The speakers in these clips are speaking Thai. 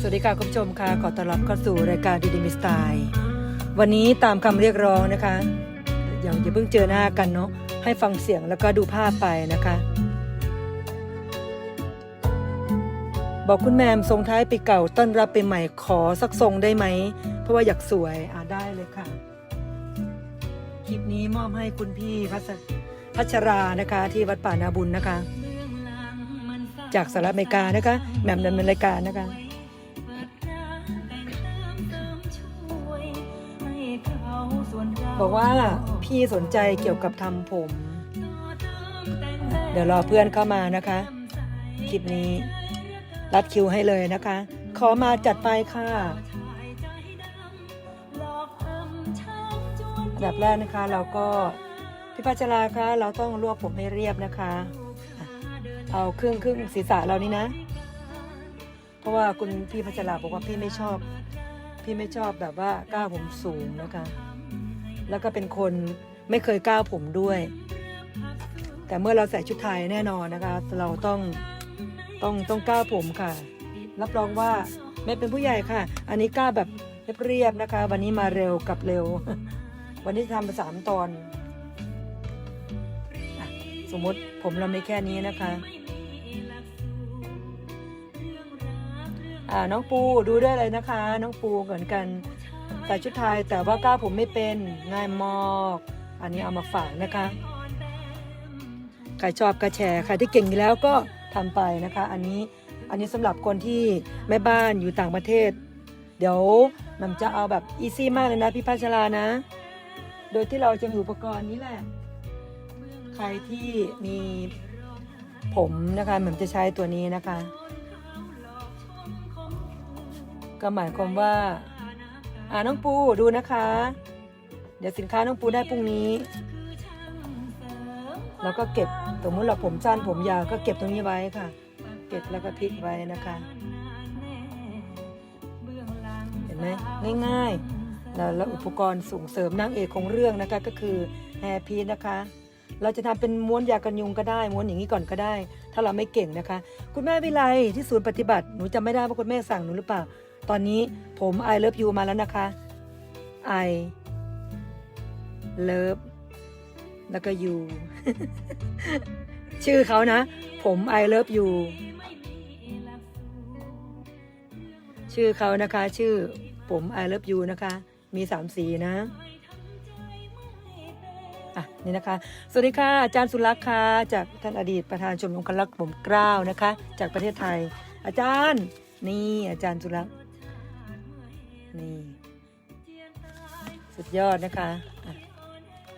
สวัสดีค่ะคุณผู้ชมค่ะขอต้อนรับเข้าสู่รายการดีดีมิสไตล์วันนี้ตามคำเรียกร้องนะคะอย่าอย่าเพิ่งเจอหน้ากันเนาะให้ฟังเสียงแล้วก็ดูภาพไปนะคะ บอกคุณแมมส่งท้ายปีเก่าต้อนรับปีใหม่ขอสักทรงได้ไหม เพราะว่าอยากสวยอ่าได้เลยค่ะ คลิปนี้มอบให้คุณพี่พัชพัชรานะคะ ที่วัดป่านาบุญนะคะ จากสหรัฐอเมริกานะคะแหม่มดำเนินรายการนะคะ บอกว่าพี่สนใจเกี่ยวกับทำผม เดี๋ยวรอเพื่อนเข้ามานะคะ คลิปนี้ รัดคิวให้เลยนะคะ ขอมาจัดไปค่ะอันดับแรกนะคะ เราก็พี่พัชราคะเราต้องรวบผมให้เรียบนะคะ เอาครึ่งครึ่งศีรษะเรานี่นะ เพราะว่าคุณพี่พัชราบอกว่าพี่ไม่ชอบ พี่ไม่ชอบแบบว่าก้าวผมสูงนะคะ แล้วก็เป็นคนไม่เคยก้าวผมด้วย แต่เมื่อเราใส่ชุดไทยแน่นอนนะคะ เราต้องต้องต้องก้าวผมค่ะ รับรองว่าไม่เป็นผู้ใหญ่ค่ะ อันนี้ก้าวแบบเรียบๆนะคะ วันนี้มาเร็วกับเร็ว วันนี้ทำไปสามตอน สมมติผมเราไม่แค่นี้นะคะอ่าน้องปูดูได้เลยนะคะ น้องปูเหมือนกัน ใส่ชุดไทยแต่ว่าก้าวผมไม่เป็นง่ายมากอันนี้เอามาฝากนะคะ ใครชอบก็แชร์ใครที่เก่งอยู่แล้วก็ทำไปนะคะ อันนี้อันนี้สำหรับคนที่แม่บ้านอยู่ต่างประเทศ เดี๋ยวมันจะเอาแบบอีซี่มากเลยนะพี่พัชรานะ โดยที่เราจะมีอุปกรณ์นี้แหละ ใครที่มีผมนะคะมันจะใช้ตัวนี้นะคะ ก็หมายความว่า อ่าน้องปูดูนะคะ เดี๋ยวสินค้าน้องปูได้พรุ่งนี้ แล้วก็เก็บสมมติเราผมสั้นผมยาวก็เก็บตรงนี้ไว้ค่ะ เก็บแล้วก็พลิกไว้นะคะ เห็นไหมง่ายๆแล้วแล้วอุปกรณ์ส่งเสริมนางเอกของเรื่องนะคะก็คือแฮร์พีนะคะ เราจะทำเป็นม้วนยากันยุงก็ได้ ม้วนอย่างนี้ก่อนก็ได้ ถ้าเราไม่เก่งนะคะ คุณแม่วิไลที่ศูนย์ปฏิบัติหนูจำไม่ได้ว่าคุณแม่สั่งหนูหรือเปล่า ตอนนี้ผม I love you มาแล้วนะคะ I love แล้วก็ you ชื่อเขานะ ผม I love you ชื่อเขานะคะ ชื่อผม I love you นะคะ มีสามสีนะอะนี่นะคะ สวัสดีค่ะ อาจารย์สุรักษ์ค่ะ จากท่านอดีตประธานชมรมคนรักผมกล้าวนะคะ จากประเทศไทย อาจารย์ นี่อาจารย์สุรักษ์ นี่ สุดยอดนะคะ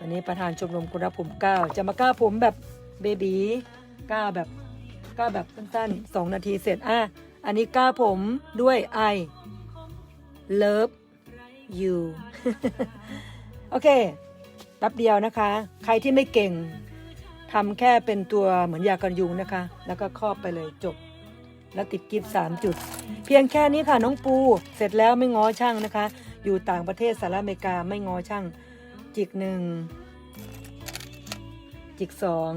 อันนี้ประธานชมรมคนรักผมก้าจะมาก้าวผมแบบเบบีก้าวแบบก้าวแบบสั้นๆสองนาทีเสร็จอะอันนี้ก้าวผมด้วย I love you โอเคแป๊บเดียวนะคะ ใครที่ไม่เก่งทำแค่เป็นตัวเหมือนยากันยุงนะคะ แล้วก็ครอบไปเลยจบ แล้วติดกิฟต์สามจุด เพียงแค่นี้ค่ะน้องปู เสร็จแล้วไม่ง้อช่างนะคะ อยู่ต่างประเทศสหรัฐอเมริกาไม่ง้อช่าง จิกหนึ่งจิกสอง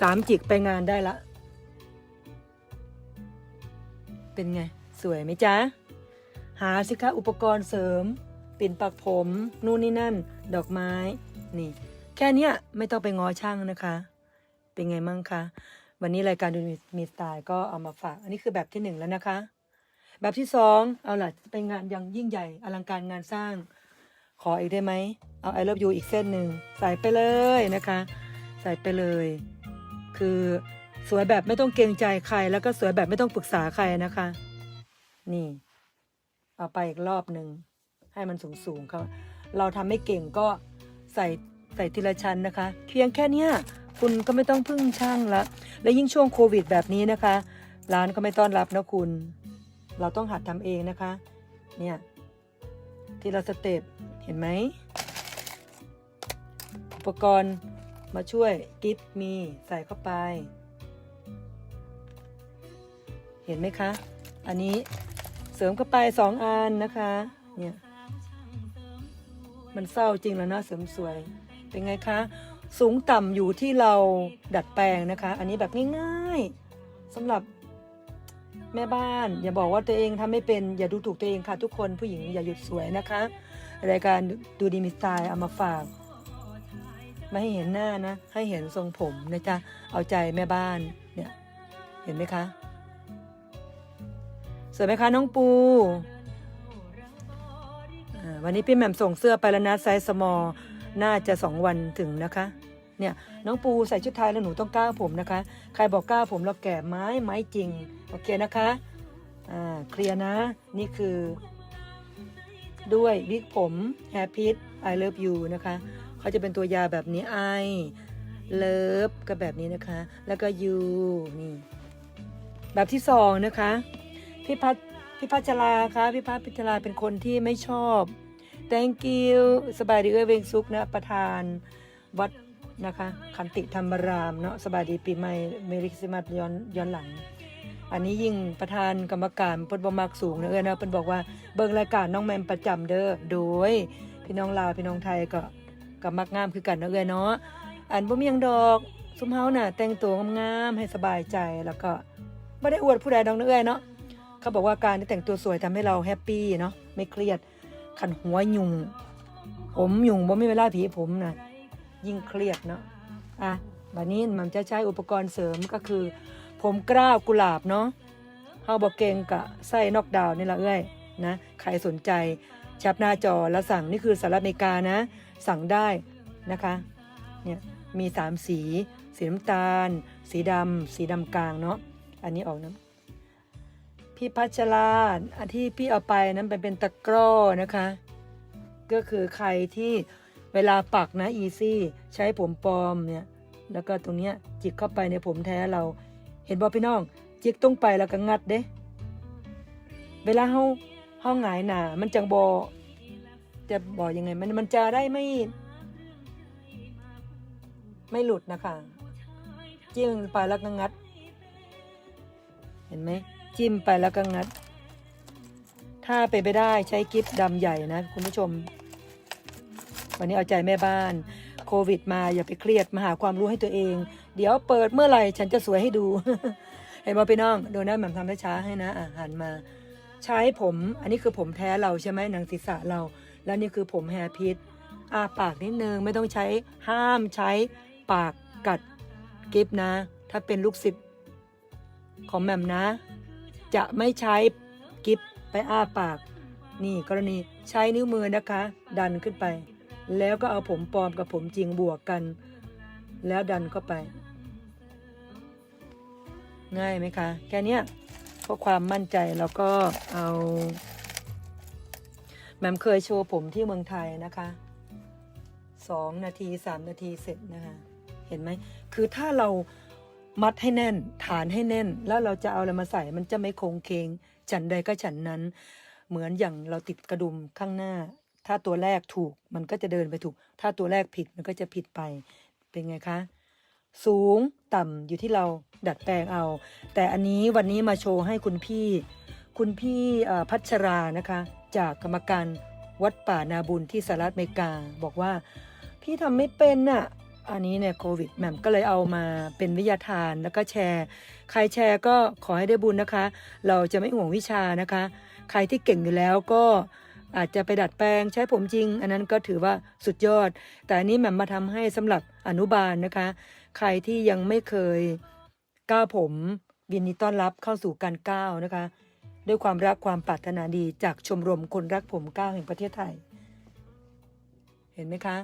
สามจิกไปงานได้ละ เป็นไง สวยไหมจ๊ะ หาสิคะอุปกรณ์เสริม ปิ่นปักผม นู่นนี่นั่น ดอกไม้ นี่ แค่นี้ไม่ต้องไปง้อช่างนะคะ เป็นไงมั่งคะ วันนี้รายการดูมีสไตล์ก็เอามาฝาก อันนี้คือแบบที่หนึ่งแล้วนะคะ แบบที่สองเอาล่ะเป็นงานยังยิ่งใหญ่อลังการงานสร้าง ขออีกได้ไหมเอา I love you อีกเส้นหนึ่งใส่ไปเลยนะคะ ใส่ไปเลย คือสวยแบบไม่ต้องเกรงใจใคร แล้วก็สวยแบบไม่ต้องปรึกษาใครนะคะ นี่ เอาไปอีกรอบหนึ่งให้มันสูงสูงเขาเราทำไม่เก่งก็ใส่ใส่ทีละชั้นนะคะ เพียงแค่เนี้ย คุณก็ไม่ต้องพึ่งช่างละและยิ่งช่วงโควิดแบบนี้นะคะ ร้านก็ไม่ต้อนรับนะคุณ เราต้องหัดทำเองนะคะ เนี่ยทีละสเต็ปเห็นไหมอุปกรณ์มาช่วยกิฟต์มีใส่เข้าไป เห็นไหมคะ อันนี้เสริมเข้าไปสองอันนะคะ เนี่ย มันเศร้าจริงแล้วนะเสริมสวย เป็นไงคะ สูงต่ำอยู่ที่เราดัดแปลงนะคะ อันนี้แบบง่ายๆสำหรับแม่บ้าน อย่าบอกว่าตัวเองทำไม่เป็นอย่าดูถูกตัวเองค่ะทุกคนผู้หญิงอย่าหยุดสวยนะคะรายการดูดีมีสไตล์เอามาฝากไม่ให้เห็นหน้านะ ให้เห็นทรงผมนะจ๊ะเอาใจแม่บ้านเนี่ยเห็นไหมคะสวยไหมคะน้องปูวันนี้พี่แหม่มส่งเสื้อไปแล้วนะไซส์สมอลน่าจะสองวันถึงนะคะ เนี่ยน้องปูใส่ชุดไทยแล้วหนูต้องก้าวผมนะคะ ใครบอกก้าวผมเราแก่ไม้ไม้จริง โอเคนะคะอ่าเคลียร์นะ นี่คือ ด้วยวิกผมแฮร์พิท I love you นะคะเขาจะเป็นตัวยาแบบนี้ I love ก็แบบนี้นะคะ แล้วก็ you นี่แบบที่สองนะคะพี่พัชพี่พัชราคะพี่พัชพิชราเป็นคนที่ไม่ชอบ thank you สบายดีเอ้ยเวงซุกนะประธานวัด นะคะคันติธรรมรามเนาะสบายดีปีใหม่เมริคริสต์มาสย้อนย้อนหลัง อันนี้ยิ่งประธานกรรมการเพิ่นบ่มักสูงเนะเอ้ยนะเพิ่นบอกว่าเบิ่งรายการน้องแมมประจำเด้อโดยพี่น้องลาวพี่น้องไทยก็ก็มักงามคือกันนะเอ้ยเนาะอันบ่มีหยังดอกซุมเฮาน่ะ แต่งตัวงามๆให้สบายใจแล้วก็บ่ได้อวดผู้ใดดอกนะเอ้ยเนาะเขาบอกว่าการที่แต่งตัวสวยทำให้เราแฮปปี้เนาะไม่เครียดขันหัวยุงผมยุงบ่มีเวลาผีผมน่ะ ยิ่งเครียดเนาะอะบัดนี้มันจะใช้อุปกรณ์เสริมก็คือ ผมกล้าวกุหลาบเนาะเฮาบอกเกงกะไส้นอกดาวนี่ละเอ้ยนะใครสนใจแชับหน้าจอแล้วสั่งนี่คือสหรัฐอเมริกานะ สั่งได้นะคะเนี่ยมีสามสี สีน้ำตาล สีดำสีดำกลางเนาะอันนี้ออกนะพี่พัชราอันที่พี่เอาไปนั้นเป็นเป็นตะกร้อนะคะ ก็คือใครที่ เวลาปักนะอีซี่ใช้ผมปลอมเนี่ยแล้วก็ตรงเนี้ยจิกเข้าไปในผมแท้เรา เห็นบอพี่น้อง จิกตรงไปแล้วก็งัดเด้ เวลาเฮาเฮาหงายหนามันจังบอจะบอกยังไง มันมันจะได้ไม่ ไม่หลุดนะคะจิ้มไปแล้วก็งัด เห็นไหมจิ้มไปแล้วก็งัด ถ้าไปนไปได้ใช้กิฟต์ดำใหญ่นะ คุณผู้ชม วันนี้เอาใจแม่บ้าน โควิดมาอย่าไปเครียดมาหาความรู้ให้ตัวเอง เดี๋ยวเปิดเมื่อไหร่ฉันจะสวยให้ดู เห็นบอพี่น้องโดนัทแหม่มทำช้าๆให้นะอะหันมา ใช้ผม อันนี้คือผมแท้เราใช่ไหมหนังศีรษะเรา แล้วนี่คือผมแฮร์พิษอาปากนิดนึงไม่ต้องใช้ห้ามใช้ปากกัดกิฟนะ ถ้าเป็นลูกศิษย์ของแหม่มนะ จะไม่ใช้กิฟไปอ้าปาก นี่กรณีใช้นิ้วมือนะคะ ดันขึ้นไป แล้วก็เอาผมปลอมกับผมจริงบวกกัน แล้วดันเข้าไป ง่ายไหมคะ แค่เนี้ยเพราะความมั่นใจแล้วก็เอาแหม่มเคยโชว์ผมที่เมืองไทยนะคะสองนาทีสามนาทีเสร็จนะคะ เห็นไหม คือถ้าเรามัดให้แน่น ฐานให้แน่น แล้วเราจะเอาอะไรมาใส่มันจะไม่โค้งเคง ฉันใดก็ฉันนั้น เหมือนอย่างเราติดกระดุมข้างหน้า ถ้าตัวแรกถูกมันก็จะเดินไปถูก ถ้าตัวแรกผิดมันก็จะผิดไป เป็นไงคะ สูงต่ำอยู่ที่เราดัดแปลงเอา แต่อันนี้วันนี้มาโชว์ให้คุณพี่ คุณพี่พัชรานะคะ จากกรรมการวัดป่านาบุญที่สหรัฐอเมริกา บอกว่าพี่ทำไม่เป็นน่ะอันนี้เนี่ยโควิดแหม่มก็เลยเอามาเป็นวิทยาทานแล้วก็แชร์ ใครแชร์ก็ขอให้ได้บุญนะคะ เราจะไม่ห่วงวิชานะคะ ใครที่เก่งอยู่แล้วก็ อาจจะไปดัดแปลงใช้ผมจริง อันนั้นก็ถือว่าสุดยอด แต่อันนี้แหม่มมาทำให้สำหรับอนุบาลนะคะ ใครที่ยังไม่เคยก้าวผมยินดีต้อนรับเข้าสู่การก้าวนะคะ ด้วยความรักความปรารถนาดีจากชมรมคนรักผมก้าวแห่งประเทศไทย เห็นไหมคะ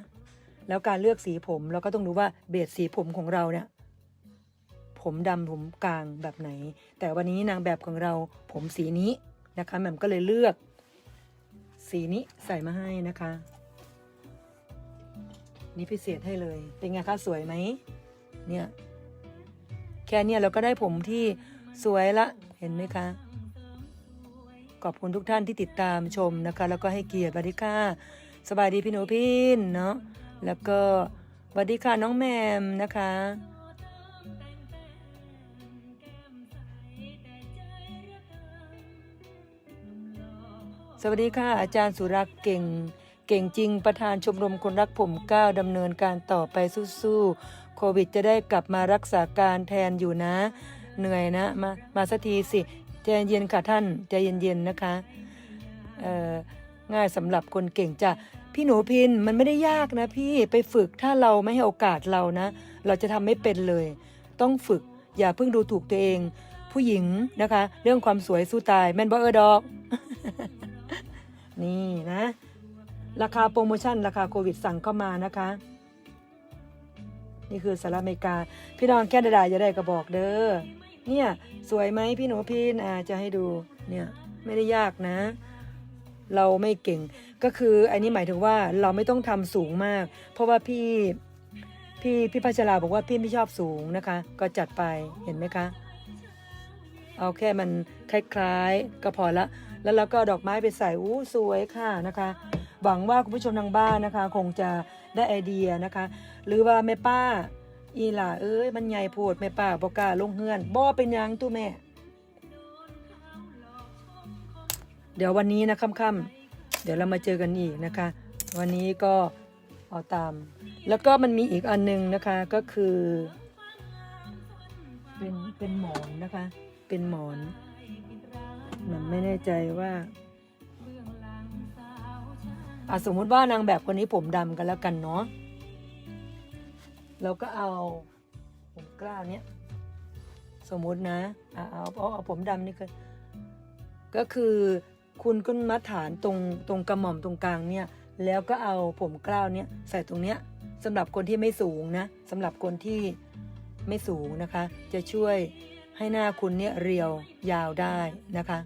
แล้วการเลือกสีผมเราก็ต้องดูว่าเบสสีผมของเราเนี่ยผมดำผมกลางแบบไหน แต่วันนี้นางแบบของเราผมสีนี้นะคะแหม่มก็เลยเลือก สีนี้ใส่มาให้นะคะ นี่พิเศษให้เลย เป็นไงคะสวยไหม เนี่ย แค่เนี้ยเราก็ได้ผมที่สวยละ เห็นไหมคะ ขอบคุณทุกท่านที่ติดตามชมนะคะ แล้วก็ให้เกียรติสวัสดีค่ะสบายดีพี่หนูพินเนาะ แล้วก็สวัสดีค่ะน้องแมมนะคะ สวัสดีค่ะอาจารย์สุรักษ์เก่ง เก่งจริงประธานชมรมคนรักผมก้าวดำเนินการต่อไปสู้ๆโควิดจะได้กลับมารักษาการแทนอยู่นะ เหนื่อยนะ มามาสักทีสิใจเย็นค่ะท่านใจเย็นๆนะคะง่ายสำหรับคนเก่งจ้ะพี่หนูพินมันไม่ได้ยากนะพี่ไปฝึกถ้าเราไม่ให้โอกาสเรานะ เราจะทำไม่เป็นเลย ต้องฝึกอย่าเพิ่งดูถูกตัวเอง ผู้หญิงนะคะ เรื่องความสวยสู้ตาย แม่นบ่เออดอก นี่นะ ราคาโปรโมชั่น ราคาโควิดสั่งเข้ามานะคะ นี่คือสหรัฐอเมริกา พี่น้องแคนาดาจะได้กระบอกเด้อเนี่ย สวยไหมพี่หนูพี่อ่าจะให้ดูเนี่ยไม่ได้ยากนะ เราไม่เก่งก็คืออันนี้หมายถึงว่าเราไม่ต้องทำสูงมาก เพราะว่าพี่พี่พี่พัชราบอกว่าพี่ไม่ชอบสูงนะคะ ก็จัดไปเห็นไหมคะ เอาแค่มันคล้ายๆก็พอละ แล้วเราก็ดอกไม้ไปใส่อู้สวยค่ะนะคะ หวังว่าคุณผู้ชมทางบ้านนะคะ คงจะได้ไอเดียนะคะ หรือว่าแม่ป้า อีหล่าเอ้ยมันใหญ่โพดแม่ป้าบอกาลงเฮือนบ่เป็นยังตู้แม่ เดี๋ยววันนี้นะค่ำๆเดี๋ยวเรามาเจอกันอีกนะคะ วันนี้ก็เอาตาม แล้วก็มันมีอีกอันหนึงนะคะก็คือ เป็นเป็นหมอนนะคะ เป็นหมอนมันไม่แน่ใจว่าอะสมมุติว่านางแบบคนนี้ผมดำกันแล้วกันเนาะเราก็เอาผมกล้าวเนี้ยสมมุตินะอะเอาเอาเอาผมดำนี่คือก็คือคุณก็มัดฐานตรงตรงกระหม่อมตรงกลางเนี่ย แล้วก็เอาผมกล้าวเนี่ยใส่ตรงเนี้ยสำหรับคนที่ไม่สูงนะสำหรับคนที่ไม่สูงนะคะ จะช่วย ให้หน้าคุณเนี่ยเรียวยาวได้นะคะ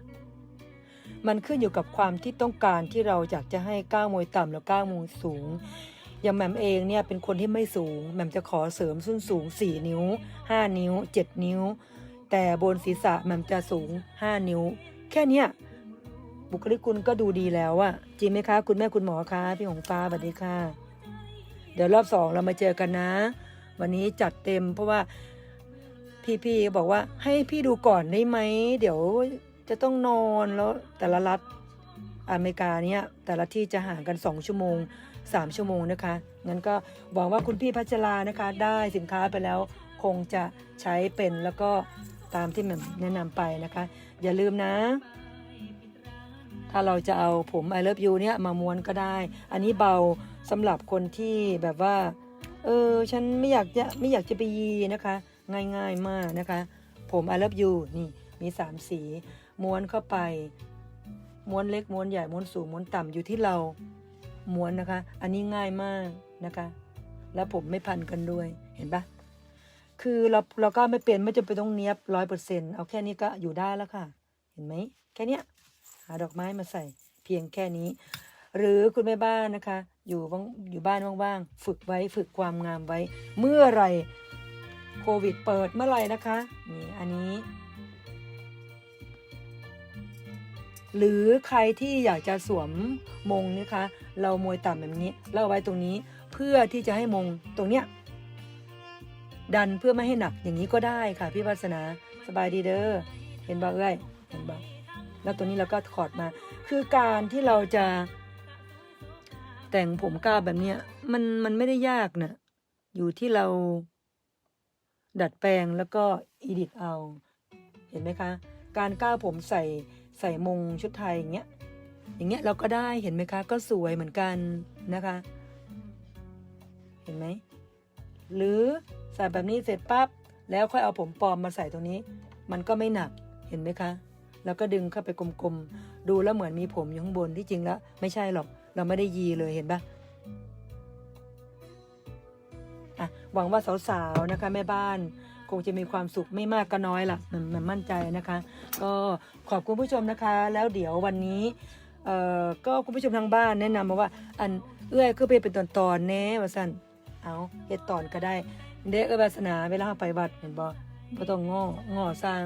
มันขึ้นอยู่กับความที่ต้องการที่เราอยากจะให้ก้าวมวยต่ำแล้วก้าวมวยสูง อย่างแหม่มเองเนี่ยเป็นคนที่ไม่สูงแหม่มจะขอเสริมส้นสูง 4 นิ้ว 5 นิ้ว 7 นิ้ว แต่บนศีรษะแหม่มจะสูง 5 นิ้ว แค่เนี้ยบุคลิกคุณก็ดูดีแล้วอะจริงไหมคะ คุณแม่คุณหมอคะพี่หงฟ้าสวัสดีค่ะ เดี๋ยวรอบสองเรามาเจอกันนะ วันนี้จัดเต็มเพราะว่า พี่ๆบอกว่าให้พี่ดูก่อนได้ไหม เดี๋ยวจะต้องนอนแล้วแต่ละรัฐอเมริกาเนี่ยแต่ละที่จะห่างกัน 2 ชั่วโมง 3 ชั่วโมงนะคะงั้นก็หวังว่าคุณพี่พัชรานะคะ ได้สินค้าไปแล้วคงจะใช้เป็นแล้วก็ตามที่แม่แนะนำไปนะคะ อย่าลืมนะ ถ้าเราจะเอาผม I love you เนี่ยมาม้วนก็ได้ อันนี้เบาสำหรับคนที่แบบว่า เออ ฉันไม่อยากจะไม่อยากจะไปยีนะคะ ง่ายๆมากนะคะ ผม I love you นี่มีสามสี ม้วนเข้าไป ม้วนเล็กม้วนใหญ่ม้วนสูงม้วนต่ำอยู่ที่เราม้วนนะคะ อันนี้ง่ายมากนะคะ แล้วผมไม่พันกันด้วยเห็นปะคือเราเราก็ไม่เป็นไม่จำเป็นต้องเนี้ยบร้อยเปอร์เซ็นเอาแค่นี้ก็อยู่ได้แล้วค่ะ เห็นไหมแค่เนี้ยหาดอกไม้มาใส่เพียงแค่นี้ หรือคุณแม่บ้านนะคะ อยู่ว่างอยู่บ้านว่างๆฝึกไว้ฝึกความงามไว้ เมื่อไหร โควิดเปิดเมื่อไหร่นะคะ นี่อันนี้ หรือใครที่อยากจะสวมมงนะคะ เรามวยต่ำแบบนี้เราไว้ตรงนี้เพื่อที่จะให้มงตรงเนี้ยดันเพื่อไม่ให้หนักอย่างนี้ก็ได้ค่ะพี่วัสนาสบายดีเด้อเห็นบ่เอ้ยเห็นบ่แล้วตัวนี้เราก็ถอดมา คือการที่เราจะแต่งผมก้าวแบบเนี้ยมันมันไม่ได้ยากนะอยู่ที่เรา ดัดแปลงแล้วก็อีดิตเอา เห็นไหมคะ การก้าวผมใส่ใส่มงชุดไทยอย่างเงี้ยอย่างเงี้ยเราก็ได้เห็นไหมคะ ก็สวยเหมือนกันนะคะ เห็นไหมหรือใส่แบบนี้เสร็จปั๊บแล้วค่อยเอาผมปลอมมาใส่ตรงนี้ มันก็ไม่หนักเห็นไหมคะ แล้วก็ดึงเข้าไปกลมๆดูแล้วเหมือนมีผมอยู่ข้างบนที่จริงแล้ว ไม่ใช่หรอกเราไม่ได้ยีเลยเห็นปะ อะหวังว่าสาวๆนะคะแม่บ้านคงจะมีความสุขไม่มากก็น้อยล่ะมันมันมั่นใจนะคะ ก็ขอบคุณผู้ชมนะคะ แล้วเดี๋ยววันนี้เอ่อก็คุณผู้ชมทางบ้านแนะนำมาว่า อันเอื้อยคือไปเป็นตอนตอนๆแน่ว่าสั่นเอาเฮ็ดตอนก็ได้เด็กเอื้อยวาสนาเวลาไปวัดเห็นบ่ก็ต้องง้องอสร้าง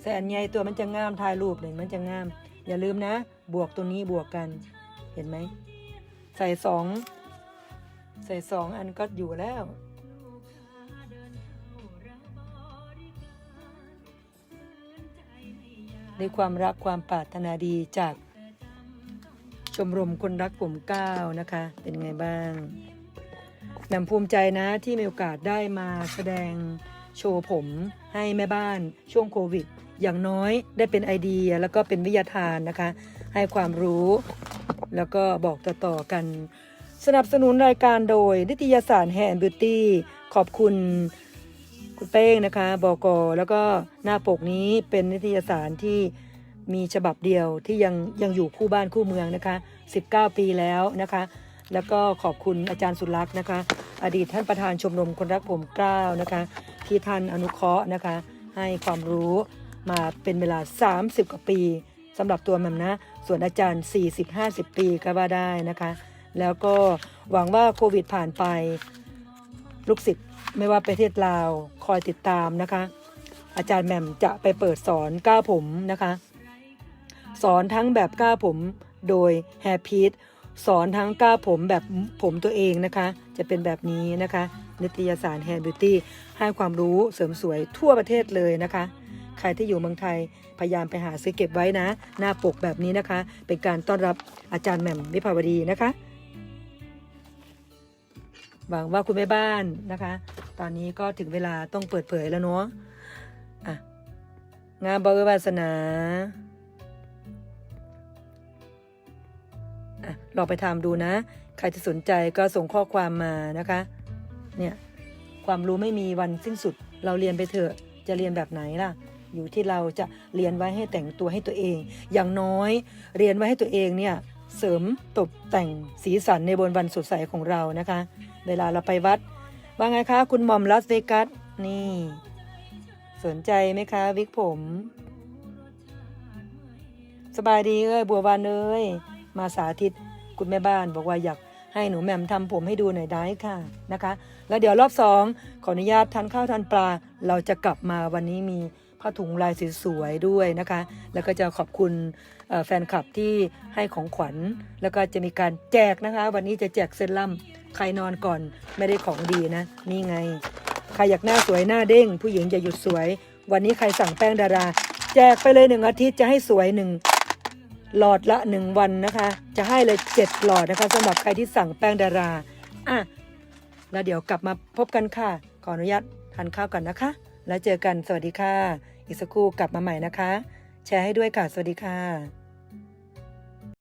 ใส่อันใหญ่ตัวมันจะงามถ่ายรูปเลยมันจะงาม อย่าลืมนะ บวกตัวนี้บวกกัน เห็นไหม ใส่สอง ใส่สองอันก็อยู่แล้วด้วยความรักความปรารถนาดีจากชมรมคนรักผมก้าวนะคะ เป็นไงบ้างแหม่มภูมิใจนะที่มีโอกาสได้มาแสดงโชว์ผมให้แม่บ้านช่วงโควิด อย่างน้อยได้เป็นไอเดียแล้วก็เป็นวิทยาทานนะคะ ให้ความรู้ แล้วก็บอกต่อๆกัน สนับสนุนรายการโดย นิตยสารแฮนบิวตี้ ขอบคุณ คุณเป้งนะคะบกแล้วก็หน้าปกนี้เป็นนิตยสารที่มีฉบับเดียวที่ยังยังอยู่คู่บ้านคู่เมืองนะคะ 19 ปีแล้วนะคะ แล้วก็ขอบคุณอาจารย์สุรักษ์นะคะ อดีตท่านประธานชมรมคนรักผมเกล้านะคะ ที่ท่านอนุเคราะห์นะคะ ให้ความรู้มาเป็นเวลา 30 กว่าปีสำหรับตัวแมมนะ ส่วนอาจารย์ 40-50 ปีก็ว่าได้นะคะ แล้วก็หวังว่าโควิดผ่านไป ลูกศิษย์ไม่ว่าประเทศลาวคอยติดตามนะคะ อาจารย์แหม่มจะไปเปิดสอนก้าวผมนะคะ สอนทั้งแบบก้าวผมโดยแฮร์พีทสอนทั้งก้าวผมแบบผมตัวเองนะคะ จะเป็นแบบนี้นะคะ นิตยสารแฮร์บิวตี้ให้ความรู้เสริมสวยทั่วประเทศเลยนะคะ ใครที่อยู่เมืองไทยพยายามไปหาซื้อเก็บไว้นะ หน้าปกแบบนี้นะคะ เป็นการต้อนรับอาจารย์แหม่มวิภาวดีนะคะ หวังว่าคุณแม่บ้านนะคะ ตอนนี้ก็ถึงเวลาต้องเปิดเผยแล้วเนาะอะงานบริวาสนาอะลองไปทำดูนะ ใครจะสนใจก็ส่งข้อความมานะคะ เนี่ยความรู้ไม่มีวันสิ้นสุด เราเรียนไปเถอะ จะเรียนแบบไหนล่ะ อยู่ที่เราจะเรียนไว้ให้แต่งตัวให้ตัวเอง อย่างน้อยเรียนไว้ให้ตัวเองเนี่ย เสริมตกแต่งสีสันในบนวันสดใสของเรานะคะ เวลาเราไปวัด ว่าไงคะ คุณหมอมลัสเวกัสนี่ สนใจไหมคะวิกผม สบายดีเอ้ยบัวบานเอ้ยมาสาธิตคุณแม่บ้านบอกว่าอยากให้หนูแหม่มทำผมให้ดูหน่อยได้ค่ะนะคะ แล้วเดี๋ยวรอบสองขออนุญาตทานข้าวทานปลา เราจะกลับมาวันนี้มี ผ้าถุงลายสวยๆด้วยนะคะ แล้วก็จะขอบคุณแฟนคลับที่ให้ของขวัญ แล้วก็จะมีการแจกนะคะ วันนี้จะแจกเซรั่มใครนอนก่อนไม่ได้ของดีนะ นี่ไง ใครอยากหน้าสวยหน้าเด้ง ผู้หญิงจะหยุดสวย วันนี้ใครสั่งแป้งดารา แจกไปเลยหนึ่งอาทิตย์จะให้สวยหนึ่งหลอดละหนึ่งวันนะคะ จะให้เลยเจ็ดหลอดนะคะสำหรับใครที่สั่งแป้งดาราอะแล้วเดี๋ยวกลับมาพบกันค่ะ ขออนุญาตทานข้าวกันนะคะ แล้วเจอกันสวัสดีค่ะ อีกสักครู่กลับมาใหม่นะคะ แชร์ให้ด้วยค่ะ สวัสดีค่ะ